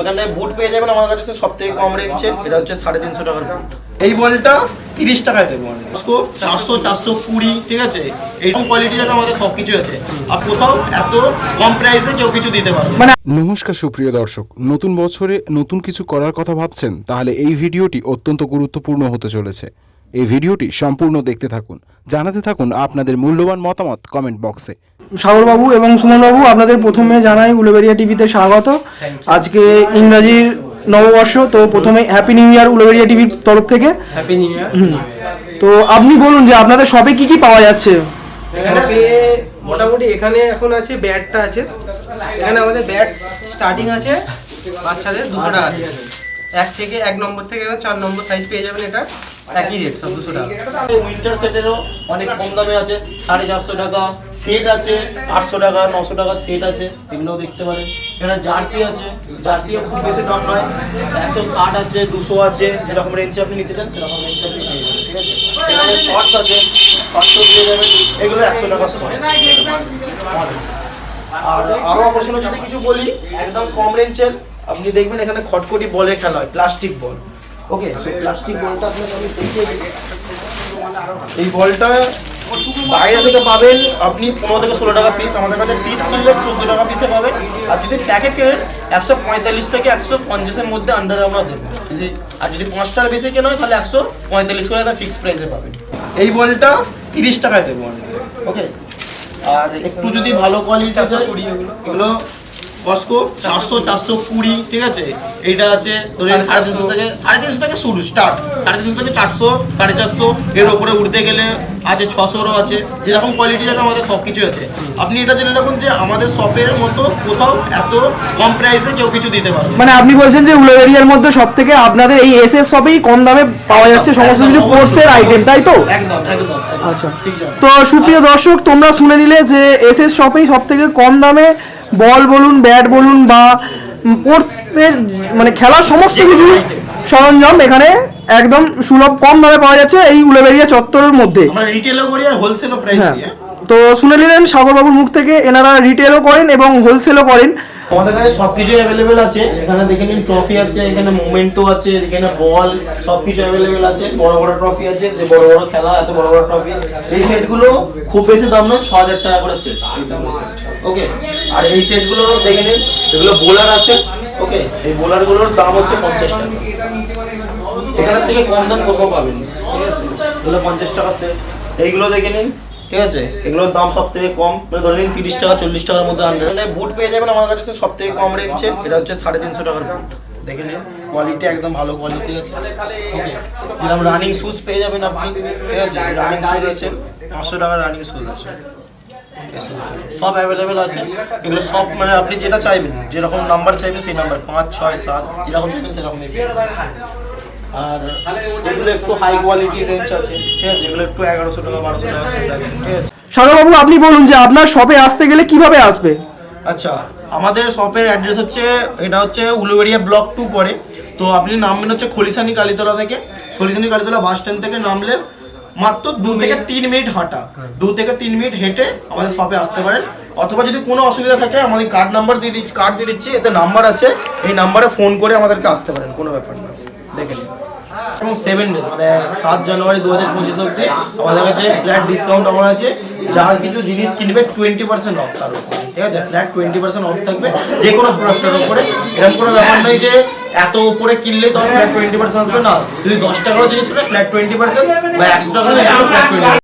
ওখানে বুট পেয়ে যাবেন আমার কাছে সব থেকে কম রেঞ্জে এটা হচ্ছে সাড়ে তিনশো টাকার এই বলটা তিরিশ টাকায় দেবো চারশো চারশো কুড়ি ঠিক আছে? এইরকম কোয়ালিটি যেন আমাদের সব কিছু আছে। আর কোথাও এত কম প্রাইসে কেউ কিছু দিতে পারবে মানে নমস্কার সুপ্রিয় দর্শক। নতুন বছরে নতুন কিছু করার কথা ভাবছেন তাহলে এই ভিডিওটি অত্যন্ত গুরুত্বপূর্ণ হতে চলেছে। এই ভিডিওটি সম্পূর্ণ দেখতে থাকুন। জানাতে থাকুন আপনাদের মূল্যবান মতামত কমেন্ট বক্সে। সাগরবাবু এবং সুমনবাবু আপনাদের প্রথমে জানাই উলুবেরিয়া টিভিতে স্বাগত। আজকে ইংরাজির নববর্ষ তো প্রথমে হ্যাপি নিউ ইয়ার উলুবেরিয়া টিভির তরফ থেকে। হ্যাপি নিউ ইয়ার তো আপনি বলুন যে আপনাদের শপে কি কি পাওয়া যাচ্ছে? মোটামুটি এখানে এখন আছে ব্যাটটা আছে। এখানে আমাদের ব্যাট স্টার্টিং আছে বাচ্চাদের টাকা থেকে। এক থেকে এক নম্বর থেকে চার নম্বর সাইজ পেয়ে যাবেন এটা। একই রেট সব দুশো টাকা। উইন্টার সেটেরও অনেক কম দামে আছে, সাড়ে চারশো টাকা সেট আছে, আটশো টাকা, নশো টাকা সেট আছে এগুলোও দেখতে পারেন। এখানে জার্সি আছে জার্সিও খুব বেশি দাম নয়, একশো ষাট আছে, দুশো আছে, যেরকম রেঞ্জে আপনি নিতে চান, সেরকম রেঞ্জে আপনি পেয়ে যাবেন ঠিক আছে? এখানে শর্টস আছে শর্টসও পেয়ে যাবেন, এগুলো একশো টাকা শর্টস আর আরও আকর্ষণীয় যদি কিছু বলি, একদম কম রেঞ্জের আপনি দেখবেন এখানে খটখটি বলে খেলা হয় প্লাস্টিক বল ওকে প্লাস্টিক বলটা আপনাকে এই বলটা বাইরে থেকে পাবেন। আপনি পনেরো থেকে ষোলো টাকা পিস আমাদের কাছে পিস কিনলে চোদ্দ টাকা পিসে পাবেন। আর যদি প্যাকেট কেনেন, একশো পঁয়তাল্লিশ থেকে একশো পঞ্চাশের মধ্যে আন্ডারে আমরা দেবো। আর যদি পাঁচটার বেশি কেনা হয়, তাহলে একশো পঁয়তাল্লিশ করে একটা ফিক্স প্রাইসে পাবেন। এই বলটা তিরিশ টাকায় দেবো ওকে আর একটু যদি ভালো কোয়ালিটি এগুলো কস্কো চারশো চারশো কুড়ি ঠিক আছে? এইটা আছে সাড়ে তিনশো থেকে সাড়ে তিনশো থেকে শুরু স্টার্ট সাড়ে তিনশো থেকে চারশো সাড়ে চারশো এর ওপরে উঠতে গেলে আছে ছশোরও আছে যেরকম কোয়ালিটি যাবে আমাদের সব কিছু আছে। আপনি এটা জেনে রাখুন যে আমাদের শপের মতো কোথাও এত কম প্রাইসে কেউ কিছু দিতে পারবে মানে আপনি বলছেন যে উলুবেরিয়ার মধ্যে সব থেকে আপনাদের এই এস এস শপেই কম দামে পাওয়া যাচ্ছে সমস্ত কিছু কোর্সের আইটেম তাই তো? একদম একদম। আচ্ছা। তো সুপ্রিয় দর্শক তোমরা শুনে নিলে যে এস এস শপেই সব থেকে কম দামে বল বলুন ব্যাট বলুন বা স্পোর্টসের মানে খেলার সমস্ত কিছু সরঞ্জাম এখানে একদম সুলভ কম দামে পাওয়া যাচ্ছে এই উলেবেরিয়া চত্বরের মধ্যে। হ্যাঁ। হ্যাঁ? তো শুনে নিলেন সাগরবাবুর মুখ থেকে এনারা রিটেলও করেন এবং হোলসেলও করেন। আমাদের কাছে সবকিছু অ্যাভেলেবেল আছে। এখানে দেখে নিন ট্রফি আছে, এখানে মোমেন্টো আছে, এখানে বল সবকিছু অ্যাভেলেবেল আছে। বড় বড় ট্রফি আছে, যে বড় বড় খেলা, এত বড় বড় ট্রফি এই সেটগুলো খুব বেশি দাম নয়, ছ হাজার টাকা করে সেট ওকে আর এই সেটগুলো দেখে নিন, এগুলো বোলার আছে। ওকে এই বোলারগুলোর দাম হচ্ছে পঞ্চাশ টাকা। এখানের থেকে কম দাম কোথাও পাবেন? ঠিক আছে? এগুলো পঞ্চাশ টাকা সেট এইগুলো দেখে নিন। ঠিক আছে? এগুলোর দাম সব থেকে কম। মানে ধরে নিন তিরিশ টাকা, চল্লিশ টাকার মধ্যে মানে বুট পেয়ে যাবেন আমার কাছে সব থেকে কম রেঞ্জে এটা হচ্ছে সাড়ে তিনশো টাকার বুট দেখে নিন কোয়ালিটি একদম ভালো কোয়ালিটি আছে। এরকম রানিং শুজ পেয়ে যাবেন আপনি, ঠিক আছে? রানিং শুজ আছে, পাঁচশো টাকার রানিং শুজ আছে। সব অ্যাভেলেবেল আছে। এগুলো সব মানে আপনি যেটা চাইবেন, যেরকম নাম্বার চাইবেন সেই নাম্বার পাঁচ, ছয়, সাত, যেরকম চাইবেন যাবেন। আর এগুলো একটু হাই কোয়ালিটি রেঞ্জ আছে। ঠিক আছে এগুলো একটু এগারোশো টাকা বারোশো টাকা সেট আছে। ঠিক আছে। সাগরবাবু আপনি বলুন যে আপনার শপে আসতে গেলে কীভাবে আসবে? আচ্ছা আমাদের শপের অ্যাড্রেস হচ্ছে এটা হচ্ছে উলুবেড়িয়া ব্লক টু পরে। তো আপনি নামবেন হচ্ছে খলিশানি কালীতলা থেকে। খলিসানি কালীতলা বাস স্ট্যান্ড থেকে নামলে মাত্র দু থেকে তিন মিনিট হাঁটা। দু থেকে তিন মিনিট হেঁটে আমাদের শপে আসতে পারেন। অথবা যদি কোনো অসুবিধা থাকে আমাদের কার্ড নাম্বার দিয়ে দিচ্ছি কার্ড দিয়ে দিচ্ছি এতে নাম্বার আছে। এই নাম্বারে ফোন করে আমাদেরকে আসতে পারেন কোনো ব্যাপার না। এবং সেভেন ডেজ মানে সাত জানুয়ারি দু হাজার পঁচিশ অব্দি আমাদের কাছে ফ্ল্যাট ডিসকাউন্ট আমার আছে। যার কিছু জিনিস কিনবে টোয়েন্টি পার্সেন্ট অফ তার উপরে, ঠিক আছে? ফ্ল্যাট টোয়েন্টি পার্সেন্ট অফ থাকবে যে কোনো প্রোডাক্টের উপরে। এরকম কোনো ব্যাপার নেই যে এত উপরে কিনলে তোমার ফ্ল্যাট টোয়েন্টি পার্সেন্ট আসবে না। যদি দশ টাকারও জিনিস হলে ফ্ল্যাট টোয়েন্টি পার্সেন্ট বা একশো টাকারও জিনিস ফ্ল্যাট টোয়েন্টি